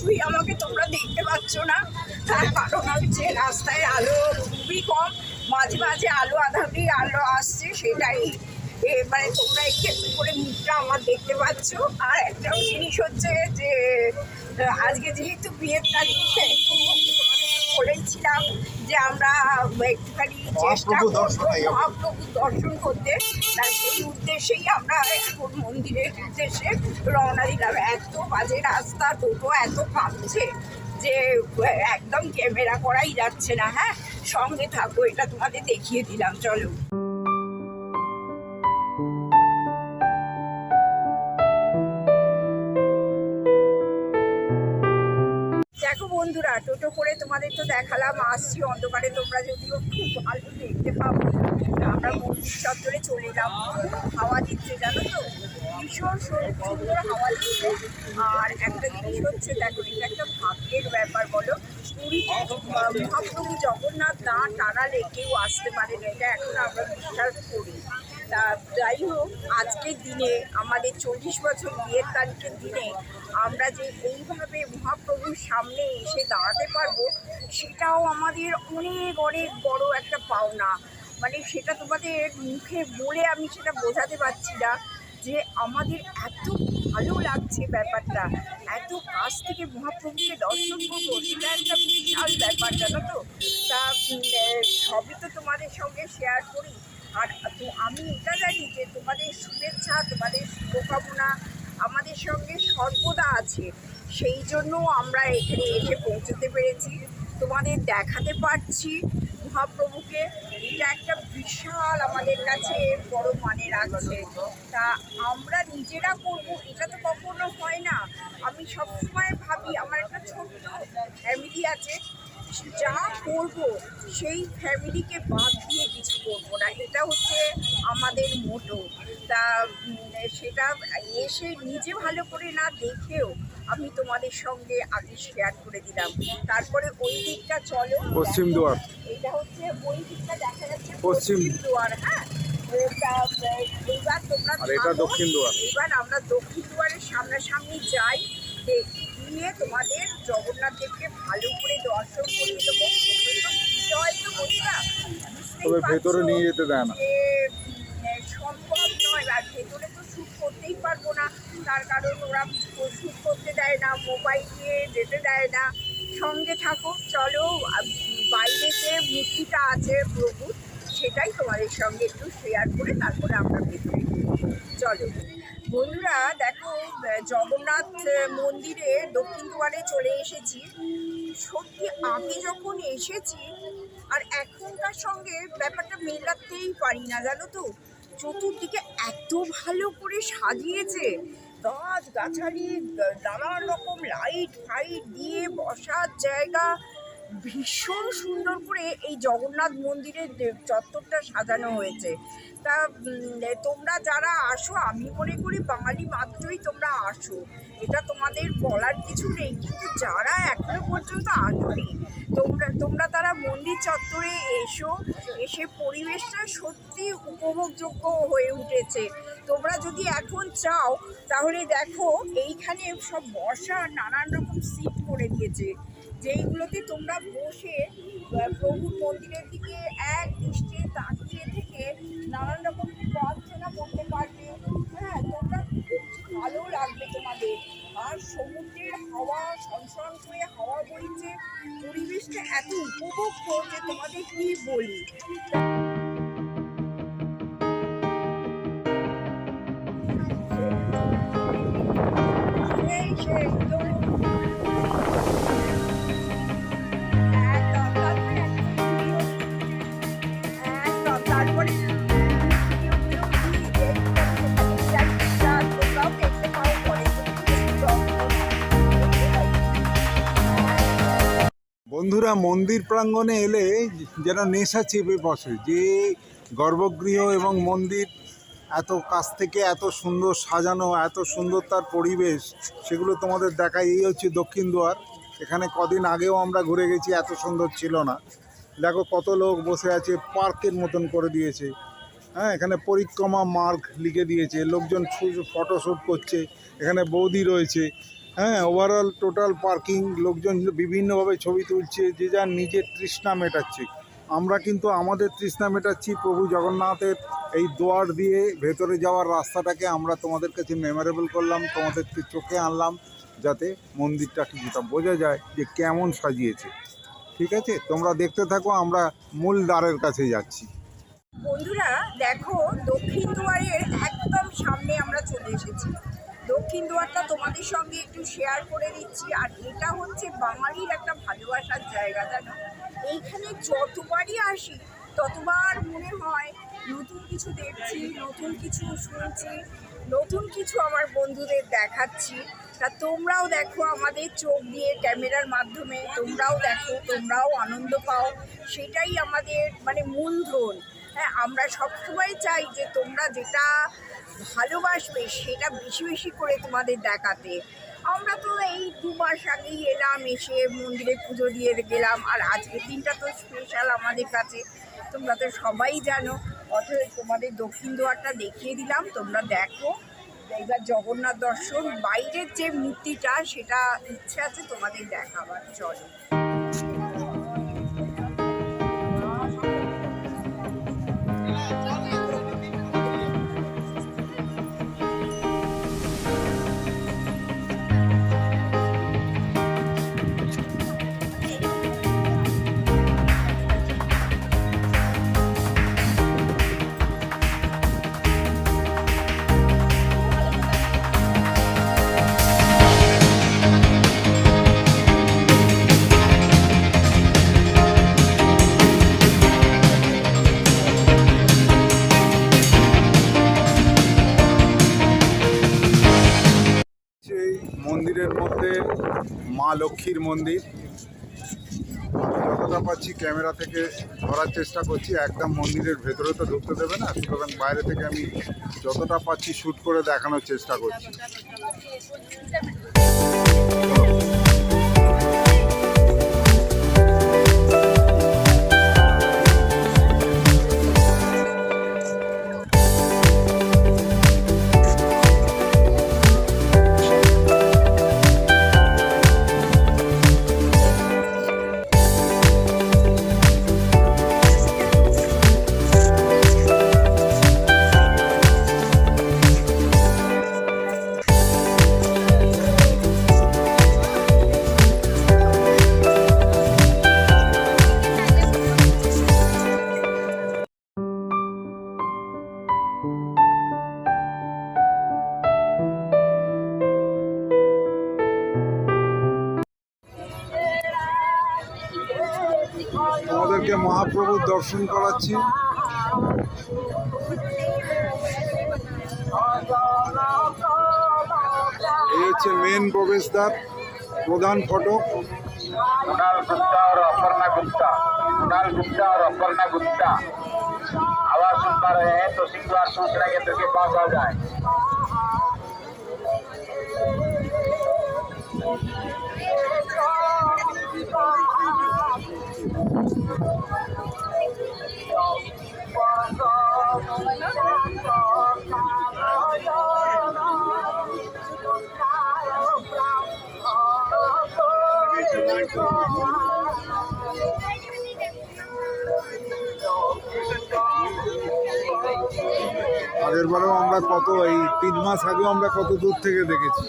কিছুই আমাকে তোমরা দেখতে পাচ্ছ না। তার কারণ হচ্ছে রাস্তায় আলো, খুবই কম। মাঝে মাঝে আলো আধারি আলো আসছে, সেটাই। মানে তোমরা একটু করে মুখটা আমার দেখতে পাচ্ছ। আর একটা জিনিস হচ্ছে যে আজকে যেহেতু বিয়ের তারিখ একটু বলেছিলাম যে আমরা একটুখানি চেষ্টা মহাপ্রভু দর্শন করতে। তার সেই উদ্দেশ্যেই আমরা এখন মন্দিরের উদ্দেশ্যে রওনা দিলাম। এত বাজে রাস্তা টোটো এত কাঁপছে যে একদম ক্যামেরা করাই যাচ্ছে না হ্যাঁ? সঙ্গে থাকো এটা তোমাদের দেখিয়ে দিলাম চলো। বন্ধুরা টোটো করে তোমাদের তো দেখালাম আসছি অন্ধকারে তোমরা যদিও খুব ভালো দেখতে পাবো আমরা মন্দির চত্বরে চলে এলাম। হাওয়া দিচ্ছে জানো তো? ভীষণ সুন্দর হাওয়া দিচ্ছে। আর একটা জিনিস হচ্ছে দেখো এটা একটা ভাগ্যের ব্যাপার বলো। আহ, মহাপ্রভু জগন্নাথ না টানালে কেউ আসতে পারে না এটা এখন আমরা বিশ্বাস তা যাই হোক, আজকের দিনে, আমাদের চল্লিশ বছর বিয়ের তারিখের দিনে আমরা যে এইভাবে মহাপ্রভুর সামনে এসে দাঁড়াতে পারব, সেটাও আমাদের অনেক অনেক বড় একটা পাওনা। মানে সেটা তোমাদের মুখে বলে আমি সেটা বোঝাতে পারছি না যে আমাদের এত ভালো লাগছে ব্যাপারটা। এত কাছ থেকে মহাপ্রভুকে দর্শন করব, সেটা একটা বিশাল ব্যাপার, জানো তো? তা সবই তো তোমাদের সঙ্গে শেয়ার করি। আর তো আমি এটা জানি যে তোমাদের শুভেচ্ছা, তোমাদের শুভকামনা আমাদের সঙ্গে সর্বদা আছে। সেই জন্য আমরা এখানে এসে পৌঁছতে পেরেছি। তোমাদের দেখাতে পারছি মহাপ্রভুকে। এটা একটা বিশাল আমাদের কাছে বড় মানে রাখছে তা আমরা নিজেরা করব, এটা তো কখনো হয় না। আমি সবসময় ভাবি, আমার একটা ছোট্ট ফ্যামিলি আছে। যা করব সেই ফ্যামিলিকে বাদ দিয়ে কিছু করব না এটা হচ্ছে আমাদের মোটো তা সেটা এসে নিজে ভালো করে না দেখেও আমি তোমাদের সঙ্গে আগে শেয়ার করে দিলাম তারপরে ওই দিকটা চলো পশ্চিম দেখো। দুয়ার। এটা হচ্ছে ওই দিকটা দেখা যাচ্ছে পশ্চিম। দুয়ার হ্যাঁ এটা, এইবার তোমরা। এবার আমরা দক্ষিণ দুয়ারের সামনাসামনি যাই দে- গিয়ে তোমাদের জগন্নাথ দেবকে ভালো করে দর্শন করে দেবো। বন্ধুরা তবে ভেতরে নিয়ে যেতে দেয় না। সম্ভব নয় আর ভেতরে তো শ্যুট করতেই পারব না। তার কারণ ওরা শ্যুট করতে দেয় না মোবাইল নিয়ে যেতে দেয় না। সঙ্গে থাকো চলো বাইরে যে মূর্তিটা আছে প্রভু সেটাই তোমাদের সঙ্গে একটু শেয়ার করে তারপরে আমরা ভেতরে চলো। বন্ধুরা, দেখো জগন্নাথ মন্দিরে দক্ষিণ দুয়ারে চলে এসেছি। সত্যি আগে যখন এসেছি, আর এখনকার সঙ্গে ব্যাপারটা মেলাতেই পারি না, জানো তো? চতুর্দিকে এত ভালো করে সাজিয়েছে। গাছ গাছালি নানান রকম লাইট ফাইট দিয়ে বসার জায়গা ভীষণ সুন্দর করে এই জগন্নাথ মন্দিরের চত্বরটা সাজানো হয়েছে। তা তোমরা যারা আসো, আমি মনে করি বাঙালি মাত্রই তোমরা আসো। এটা তোমাদের বলার কিছু নেই, কিন্তু যারা এখনও পর্যন্ত আসোনি, তোমরা তোমরা তারা মন্দির চত্বরে এসো, এসে পরিবেশটা সত্যি উপভোগযোগ্য হয়ে উঠেছে। তোমরা যদি এখন চাও, তাহলে দেখো, এইখানে সব বসার নানান রকম সিট করে দিয়েছে। যেইগুলোতে তোমরা বসে প্রভুর মন্দিরের দিকে এক দৃষ্টি তাকিয়ে থেকে নানান রকম প্রার্থনা করতে পারবে। ভালো লাগবে তোমাদের। আর সমুদ্রের হাওয়া, সনসন করে হাওয়া বইছে, পরিবেশটা এত উপভোগ করবে তোমাদের কি বলি? সেই সেই বন্ধুরা মন্দির প্রাঙ্গণে এলে যেন নেশা চেপে বসে। যে গর্ভগৃহ এবং মন্দির এত কাছ থেকে এত সুন্দর সাজানো, এত সুন্দর তার পরিবেশ, সেগুলো তোমাদের দেখাই। এই হচ্ছে দক্ষিণ দুয়ার। এখানে কদিন আগেও আমরা ঘুরে গেছি, এত সুন্দর ছিল না। দেখো কত লোক বসে আছে, পার্কের মতন করে দিয়েছে। হ্যাঁ এখানে পরিক্রমা মার্গ লিখে দিয়েছে। লোকজন ফটোশ্যুট করছে। এখানে বৌদি রয়েছে। হ্যাঁ ওভারঅল টোটাল পার্কিং লোকজন বিভিন্নভাবে ছবি তুলছে, যে যার নিজের তৃষ্ণা মেটাচ্ছে। আমরা কিন্তু আমাদের তৃষ্ণা মেটাচ্ছি প্রভু জগন্নাথের এই দোয়ার দিয়ে ভেতরে যাওয়ার রাস্তাটাকে আমরা তোমাদের কাছে মেমোরেবল করলাম তোমাদেরকে চোখে আনলাম, যাতে মন্দিরটা কিছুটা বোঝা যায় যে কেমন সাজিয়েছে। ঠিক আছে? তোমরা দেখতে থাকো, আমরা মূল দ্বারের কাছে যাচ্ছি। বন্ধুরা, দেখো দক্ষিণ দুয়ারের একদম সামনে আমরা চলে এসেছি। দক্ষিণ দুয়ারটা তোমাদের সঙ্গে একটু শেয়ার করে দিচ্ছি। আর এটা হচ্ছে বাঙালির একটা ভালোবাসার জায়গা, জানো? এইখানে যতবারই আসি, ততবার মনে হয় নতুন কিছু দেখছি, নতুন কিছু শুনছি, নতুন কিছু আমার বন্ধুদের দেখাচ্ছি। তা তোমরাও দেখো আমাদের চোখ দিয়ে ক্যামেরার মাধ্যমে, তোমরাও দেখো, তোমরাও আনন্দ পাও। সেটাই আমাদের মানে মূলধন। হ্যাঁ আমরা সবসময় চাই যে তোমরা যেটা ভালোবাসবে সেটা বেশি বেশি করে তোমাদের দেখাতে। আমরা তো এই দু মাস আগেই এলাম, এসে মন্দিরে পুজো দিয়ে গেলাম, আর আজকের দিনটা তো স্পেশাল আমাদের কাছে। তোমরা তো সবাই জানো অথবা তোমাদের দক্ষিণ দুয়ারটা দেখিয়ে দিলাম, তোমরা দেখো। এবার জগন্নাথ দর্শন, বাইরের যে মূর্তিটা, সেটা ইচ্ছে আছে তোমাদের দেখাবার, চলো। মা লক্ষ্মীর মন্দির। যতটা পাচ্ছি ক্যামেরা থেকে ধরার চেষ্টা করছি, একদম মন্দিরের ভেতরে তো ঢুকতে দেবে না, সুতরাং বাইরে থেকে আমি যতটা পাচ্ছি শ্যুট করে দেখানোর চেষ্টা করছি। মহাপ্রভুর দর্শন করাচ্ছি এই হচ্ছে মেন প্রবেশদ্বার প্রধান ফটক कुणाल गुप्ता और अपर्णा गुप्ता कुणाल गुप्ता और अपर्णा गुप्ता आवाज सुन पा रहे हैं तो सिंहवार सूचना केंद्र के पास आ जाए আগের বারেও আমরা কত এই তিন মাস আগেও আমরা কত দূর থেকে দেখেছি।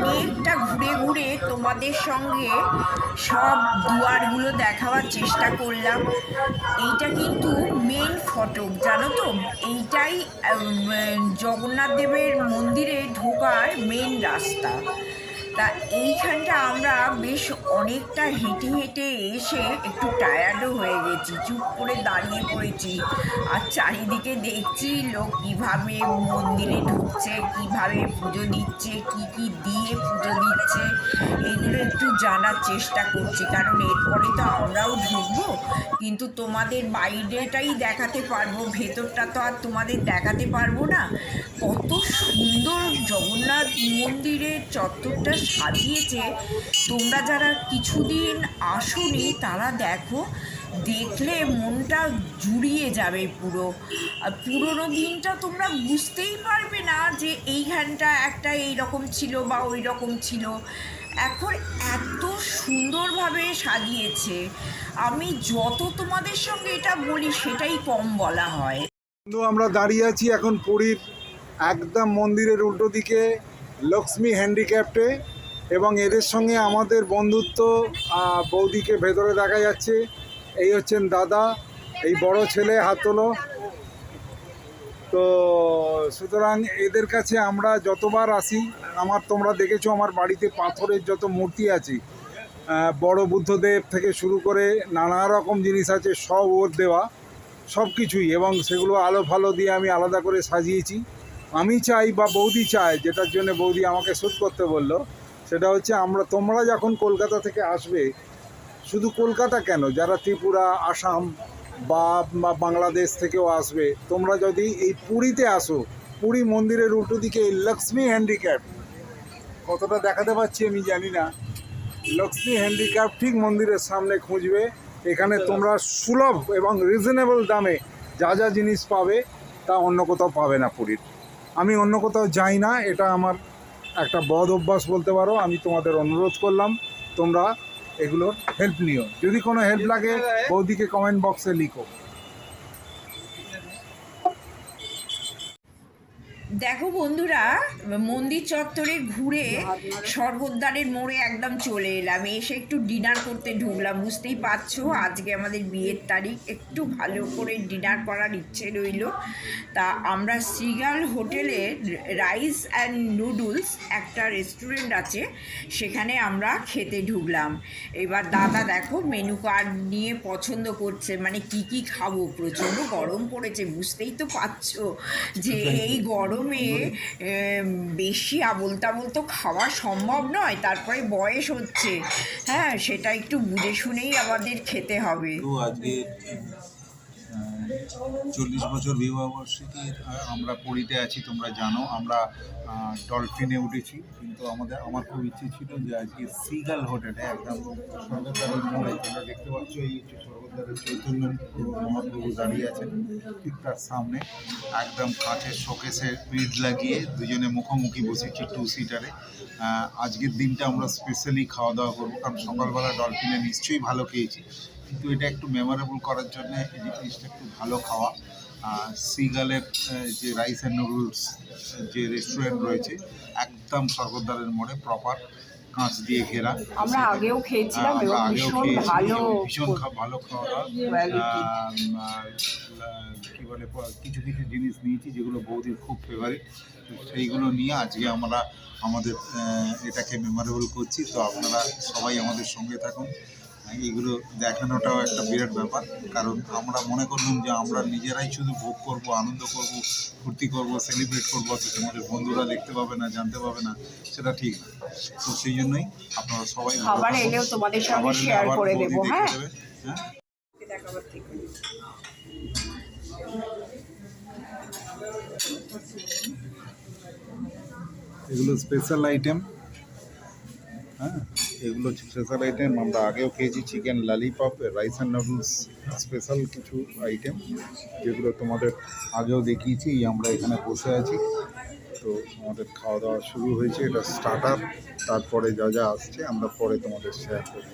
অনেকটা ঘুরে ঘুরে তোমাদের সঙ্গে সব দুয়ারগুলো দেখাবার চেষ্টা করলাম। এইটা কিন্তু মেন ফটক জানো তো? এইটাই জগন্নাথ দেবের মন্দিরে ঢোকার মেন রাস্তা। তা এইখানটা আমরা বেশ অনেকটা হেঁটে হেঁটে এসে একটু টায়ার্ডও হয়ে গেছি, চুপ করে দাঁড়িয়ে পড়েছি। আর চারিদিকে দেখছি লোক কীভাবে মন্দিরে ঢুকছে, কীভাবে পুজো দিচ্ছে, কি কি দিয়ে পুজো দিচ্ছে একটু জানার চেষ্টা করছি, কারণ এরপরে তো আমরাও ঢুকবো। কিন্তু তোমাদের বাইরেটাই দেখাতে পারব, ভেতরটা তো আর তোমাদের দেখাতে পারব না। কত সুন্দর জগন্নাথ মন্দিরের চত্বরটা সাজিয়েছে। তোমরা যারা কিছুদিন আসোনি, তারা দেখো, দেখলে মনটা জুড়িয়ে যাবে পুরো। আর পুরোনো দিনটা তোমরা বুঝতেই পারবে না যে এইখানটা একটা এই রকম ছিল বা ওই রকম ছিল। এখন সুন্দরভাবে সাজিয়েছে। আমি যত তোমাদের সঙ্গে এটা বলি, সেটাই কম বলা হয়। বন্ধু, আমরা দাঁড়িয়ে আছি এখন পুরীর একদম মন্দিরের উল্টো দিকে, লক্ষ্মী হ্যান্ডিক্যাপ্টে এবং এদের সঙ্গে আমাদের বন্ধুত্ব বৌদিকে ভেতরে দেখা যাচ্ছে। এই হচ্ছেন দাদা, এই বড় ছেলে হাত তোলো তো সুতরাং এদের কাছে আমরা যতবার আসি, আমার তোমরা দেখেছ, আমার বাড়িতে পাথরের যত মূর্তি আছে বড় বুদ্ধদেব থেকে শুরু করে নানা রকম জিনিস আছে, সব ওর দেওয়া, সব কিছুই, এবং সেগুলো আলো ফালো দিয়ে আমি আলাদা করে সাজিয়েছি। আমি চাই বা বৌদি চায়, যেটার জন্য বৌদি আমাকে শ্যুট করতে বলল, সেটা হচ্ছে আমরা, তোমরা যখন কলকাতা থেকে আসবে, শুধু কলকাতা কেন? যারা ত্রিপুরা, আসাম বা বাংলাদেশ থেকেও আসবে, তোমরা যদি এই পুরীতে আসো, পুরী মন্দিরের উল্টো দিকে লক্ষ্মী হ্যান্ডিক্যাপ কতটা দেখাতে পাচ্ছি আমি জানি না। লক্ষ্মী হ্যান্ডিক্যাপ ঠিক মন্দিরের সামনে খুঁজবে। এখানে তোমরা সুলভ এবং রিজনেবল দামে যা যা জিনিস পাবে, তা অন্য কোথাও পাবে না পুরীর। আমি অন্য কোথাও যাই না, এটা আমার একটা বদ অভ্যাস বলতে পারো। আমি তোমাদের অনুরোধ করলাম, তোমরা এগুলোর হেল্প নিও। যদি কোনো হেল্প লাগে, বৌদিকে কমেন্ট বক্সে লিখো। দেখো বন্ধুরা মন্দির চত্বরে ঘুরে স্বর্গদ্বারের মোড়ে একদম চলে এলাম। এসে একটু ডিনার করতে ঢুকলাম বুঝতেই পারছ? আজকে আমাদের বিয়ের তারিখ একটু ভালো করে ডিনার করার ইচ্ছে রইল। তা আমরা সিগাল হোটেলে রাইস অ্যান্ড নুডলস একটা রেস্টুরেন্ট আছে সেখানে আমরা খেতে ঢুকলাম। এবার দাদা দেখো মেনু কার্ড নিয়ে পছন্দ করছে মানে কি কি খাব? প্রচণ্ড গরম পড়েছে বুঝতেই তো পারছ যে এই গরমে এম, বেশি আবল তাবল তো খাওয়া সম্ভব নয় তারপরে বয়স হচ্ছে। হ্যাঁ সেটা একটু বুঝে শুনেই আমাদের খেতে হবে। আজকে চল্লিশ বছর বিবাহ বার্ষিকী আমরা পুরীতে আছি তোমরা জানো আমরা ডলফিনে উঠেছি। কিন্তু আমাদের আমার খুব ইচ্ছে ছিল যে আজকে সিগাল হোটেলে একদম দেখতে পাচ্ছ এই চৈতন্য মহাপ্রভু দাঁড়িয়ে আছেন, ঠিক তার সামনে একদম কাঠের শোকেসে পিঠ লাগিয়ে দুজনে মুখোমুখি বসেছি টু সিটারে আজকের দিনটা আমরা স্পেশালি খাওয়া দাওয়া করব, কারণ সকালবেলা ডলফিনে নিশ্চয়ই ভালো খেয়েছি। কিন্তু এটা একটু মেমোরেবল করার জন্য এই জিনিসটা একটু ভালো খাওয়া। সিগালের যে রাইস অ্যান্ড নুডলস যে রেস্টুরেন্ট রয়েছে, একদম স্বর্গদ্বারের মোড়ে প্রপার কাঁচ দিয়ে ঘেরা। আমরা আগেও খেয়েছিলাম আমরা এবং ভীষণ ভালো ভীষণ ভালো খাওয়া কি বলে কিছু কিছু জিনিস নিয়েছি যেগুলো বৌদির খুব ফেভারিট সেইগুলো নিয়ে আজকে আমরা আমাদের এটাকে মেমোরেবল করছি। তো আপনারা সবাই আমাদের সঙ্গে থাকুন। এগুলো দেখানোটাও একটা বিরাট ব্যাপার। কারণ আমরা মনে করলাম যে আমরা নিজেরাই শুধু ভোগ করব আনন্দ করব ফুর্তি করব সেলিব্রেট করব অথচ আমাদের বন্ধুরা দেখতে পাবে না জানতে পাবে না সেটা ঠিক না। তো সেই জন্যই আপনারা সবাই খাবার এলেও তোমাদের সঙ্গে করে হ্যাঁ? হ্যাঁ? দেখাবার এগুলো স্পেশাল আইটেম হ্যাঁ? এগুলো হচ্ছে স্পেশাল আইটেম আমরা আগেও খেয়েছি chicken lollipop rice and noodles special কিছু আইটেম যেগুলো তোমাদের আগেও দেখিয়েছি আমরা এখানে বসে আছি। তো আমাদের খাওয়া দাওয়া শুরু হয়েছে, এটা স্টার্টার তারপরে যা যা আসছে আমরা পরে তোমাদের শেয়ার করব।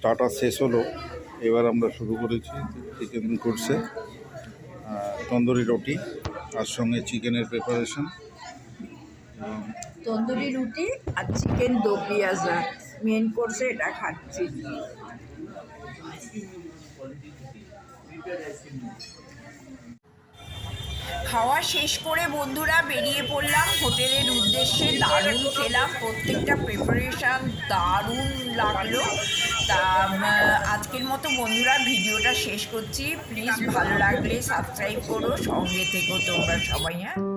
স্টার্টার শেষ হলো, এবার আমরা শুরু করেছি চিকেন কোর্সে তন্দুরি রুটি, আর সঙ্গে চিকেনের প্রিপারেশন তন্দুরি রুটি আর চিকেন দো পেঁয়াজা মেন কোর্সে এটা খাচ্ছি। খাওয়া শেষ করে বন্ধুরা বেরিয়ে পড়লাম। হোটেলের উদ্দেশ্যে দারুণ খেলাম। প্রত্যেকটা প্রিপারেশান দারুণ লাগল। তা আজকের মতো বন্ধুরা ভিডিওটা শেষ করছি। প্লিজ ভালো লাগলে সাবস্ক্রাইব করো, সঙ্গে থেকো তোমরা সবাই হ্যাঁ?